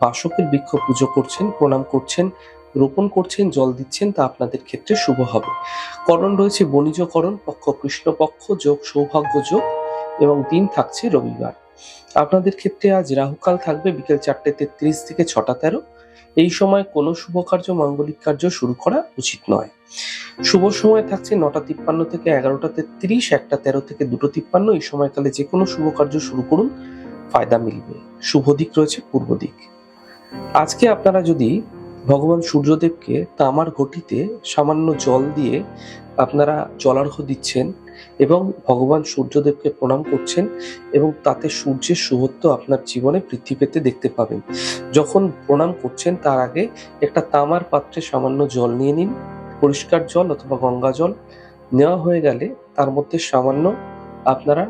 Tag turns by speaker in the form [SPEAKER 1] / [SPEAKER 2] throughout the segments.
[SPEAKER 1] বাসকের বৃক্ষ পুজো করছেন, প্রণাম করছেন, রোপণ করছেন, জল দিচ্ছেন, তা আপনাদের ক্ষেত্রে শুভ হবে। করণ রয়েছে বণিজকরণ, পক্ষ কৃষ্ণপক্ষ যোগ সৌভাগ্য যোগ এবং দিন থাকছে রবিবার। আপনাদের ক্ষেত্রে আজ রাহুকাল থাকবে, বিকেল চারটে তেত্রিশ থেকে ছটা তেরো। এই সময় কোনো শুভ কার্য, মাঙ্গলিক কার্য শুরু করা উচিত নয়। শুভ সময় থাকছে নটা তিপ্পান্ন থেকে এগারোটা তেত্রিশ, একটা তেরো থেকে দুটো তিপ্পান্ন। এই সময়কালে যে কোনো শুভ কার্য শুরু করুন, ফায়দা মিলবে। শুভ দিক রয়েছে, পূর্ব দিক। আজকে আপনারা যদি ভগবান সূর্যদেবকে তামার ঘটিতে সামান্য জল দিয়ে আপনারা জলার্ঘ দিচ্ছেন এবং ভগবান সূর্যদেবকে প্রণাম করছেন এবং তাতে সূর্যের শুভত্ব আপনার জীবনে বৃদ্ধি পেতে দেখতে পাবেন। যখন প্রণাম করছেন তার আগে একটা তামার পাত্রে সামান্য জল নিয়ে নিন, পরিষ্কার জল অথবা গঙ্গা জল। নেওয়া হয়ে গেলে তার মধ্যে সামান্য আপনারা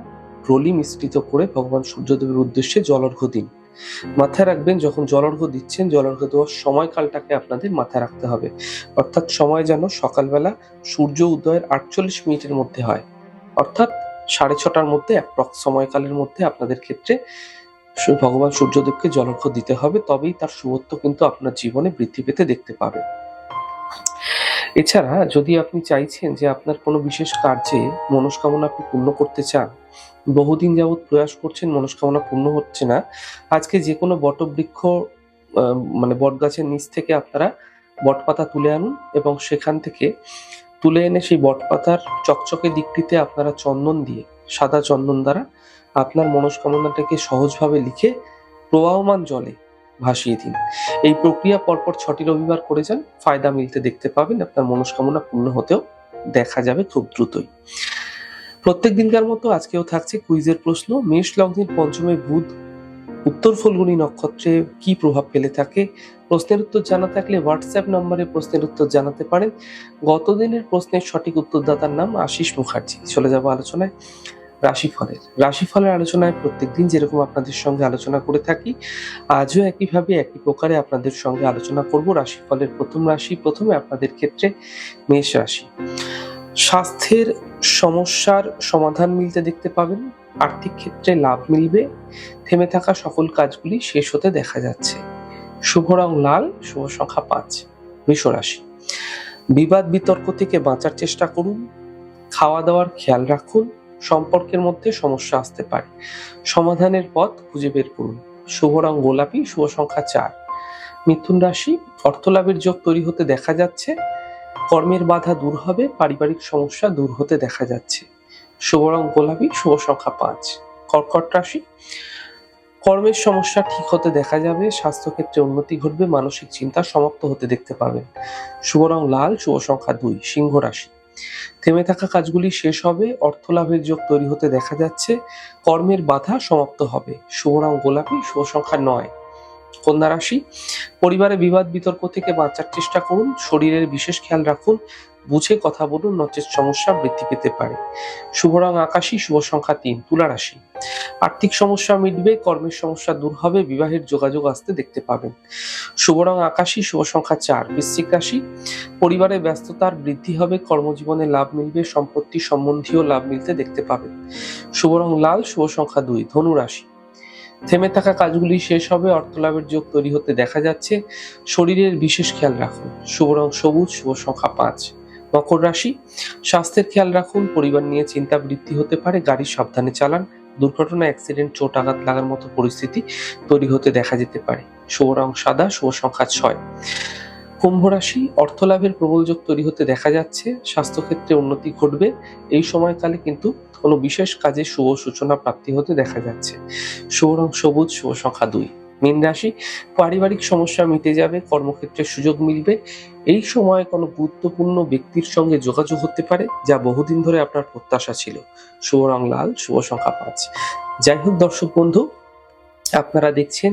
[SPEAKER 1] রলি মিশ্রিত করে ভগবান সূর্যদেবের উদ্দেশ্যে জলার্ঘ দিন। মাথায় রাখবেন, যখন জলার্ঘ দিচ্ছেন জলার্ঘ দেওয়ার সময়কালটাকে আপনাদের মাথায় রাখতে হবে। অর্থাৎ সময় যেন সকালবেলা সূর্য উদয়ের আটচল্লিশ মিনিটের মধ্যে হয়। অর্থাৎ সাড়ে ছটার মধ্যে, অ্যাপ্রক্স সময়কালের মধ্যে আপনাদের ক্ষেত্রে ভগবান সূর্যদেবকে জলার্ঘ দিতে হবে। তবেই তার শুভত্ব কিন্তু আপনার জীবনে বৃদ্ধি পেতে দেখতে পাবে। এছাড়া যদি আপনি চাইছেন যে আপনার কোনো বিশেষ কার্যে মনস্কামনা আপনি পূর্ণ করতে চান বহুদিন যাবৎ প্রয়াস করছেন, মনস্কামনা পূর্ণ হচ্ছে না। আজকে যে কোনো বটবৃক্ষ মানে বটগাছের নিচ থেকে আপনারা বটপাতা তুলে আনুন এবং সেখান থেকে তুলে এনে সেই বটপাতার চকচকে দিকটিতে আপনারা চন্দন দিয়ে, সাদা চন্দন দ্বারা আপনার মনস্কামনাটাকে সহজভাবে লিখে প্রবাহমান জলে ভাসিয়ে দিন। এই প্রক্রিয়া পরপর ছটি রবিবার করে যান। ফায়দা মিলতে দেখতে পাবেন। আপনার মনস্কামনা পূর্ণ হতেও দেখা যাবে খুব দ্রুতই। প্রত্যেক দিনকার মতো আজকেও থাকছে কুইজের প্রশ্ন। মেষ, লগ্নের পঞ্চমে বুধ, উত্তর ফলগুনি নক্ষত্রে কি প্রভাব ফেলে থাকে? প্রশ্নের উত্তর জানা থাকলে হোয়াটসঅ্যাপ নম্বরে প্রশ্নের উত্তর জানাতে পারেন। গতদিনের প্রশ্নের সঠিক উত্তরদাতার নাম আশিস মুখার্জি। চলে যাব আলোচনায় রাশিফলের। রাশিফলের আলোচনায় প্রত্যেকদিন যেরকম আপনাদের সঙ্গে আলোচনা করে থাকি, আজও একইভাবে একই প্রকারে আপনাদের সঙ্গে আলোচনা করব রাশিফলের প্রথম রাশি, প্রথমে আপনাদের ক্ষেত্রে মেষ রাশি। স্বাস্থ্যের সমস্যার সমাধান মিলতে দেখতে পাবেন। আর্থিক ক্ষেত্রে লাভ মিলবে। থেমে থাকা সকল কাজগুলি শেষ হতে দেখা যাচ্ছে। শুভ রং লাল, শুভ সংখ্যা পাঁচ বৃষ রাশি। বিবাদ বিতর্ক থেকে বাঁচার চেষ্টা করুন। খাওয়া দাওয়ার খেয়াল রাখুন। সম্পর্কের মধ্যে সমস্যা আসতে পারে। সমাধানের পথ খুঁজে বের করুন। শুভ রং গোলাপি, শুভ সংখ্যা চার। মিথুন রাশি, অর্থলাভের যোগ তৈরি হতে দেখা যাচ্ছে। কর্মের বাধা দূর হবে, পারিবারিক সমস্যা দূর হতে দেখা যাচ্ছে। শুভ রং গোলাপি, শুভ সংখ্যা পাঁচ। কর্কট রাশি, কর্মের সমস্যা ঠিক হতে দেখা যাবে, স্বাস্থ্যক্ষেত্রে উন্নতি ঘটবে, মানসিক চিন্তা সমাপ্ত হতে দেখতে পাবেন। শুভ রং লাল, শুভ সংখ্যা দুই, সিংহ রাশি। থেমে থাকা কাজগুলি শেষ হবে অর্থ লাভের যোগ তৈরি হতে দেখা যাচ্ছে, কর্মের বাধা সমাপ্ত হবে। শুভ রং গোলাপি, শুভ সংখ্যা নয়। কন্যা রাশি, পরিবারে বিবাদ, বিতর্ক থেকে বাঁচার চেষ্টা করুন, শরীরের বিশেষ খেয়াল রাখুন, বুঝে কথা বলুন নচেত সমস্যা বৃদ্ধি পেতে পারে। শুভ রং আকাশী, শুভ সংখ্যা তিন, তুলা রাশি। আর্থিক সমস্যা মিটবে, কর্মের সমস্যা দূর হবে, বিবাহের যোগাযোগ আসতে দেখতে পাবেন। শুভ রং আকাশী, শুভ সংখ্যা চার, বৃশ্চিক রাশি। পরিবারে ব্যস্ততার বৃদ্ধি হবে, কর্মজীবনে লাভ মিলবে, সম্পত্তি সম্বন্ধীয় লাভ মিলতে দেখতে পাবেন। শুভ রং লাল, শুভ সংখ্যা দুই, ধনু রাশি। থেমে থাকা কাজগুলি শেষ হবে, অর্থলাভের যোগ তৈরি হতে দেখা যাচ্ছে। শরীরের বিশেষ খেয়াল রাখুন। শুভ রং সবুজ, শুভ সংখ্যা পাঁচ। মকর রাশি, স্বাস্থ্যের খেয়াল রাখুন। পরিবার নিয়ে চিন্তা বৃদ্ধি হতে পারে, গাড়ি সাবধানে চালান। দুর্ঘটনা অ্যাক্সিডেন্ট চোট, আঘাত লাগার মতো পরিস্থিতি তৈরি হতে দেখা যেতে পারে। শুভ রং সাদা, শুভ সংখ্যা ছয়। কুম্ভ রাশি, অর্থলাভের প্রবল যোগ তৈরি হতে দেখা যাচ্ছে। স্বাস্থ্যক্ষেত্রে উন্নতি ঘটবে। এই সময়কালে কিন্তু কোনো বিশেষ কাজে শুভ সূচনা প্রাপ্তি হতে দেখা যাচ্ছে। শুভ রং সবুজ, শুভ সংখ্যা দুই। মীন রাশি, পারিবারিক সমস্যা মিটে যাবে, কর্মক্ষেত্রে সুযোগ মিলবে। এই সময় কোনো গুরুত্বপূর্ণ ব্যক্তির সঙ্গে যোগাযোগ হতে পারে, যা বহুদিন ধরে আপনার প্রত্যাশা ছিল। শুভ রং লাল, শুভ সংখ্যা পাঁচ। যাই হোক দর্শক বন্ধু, আপনারা দেখছেন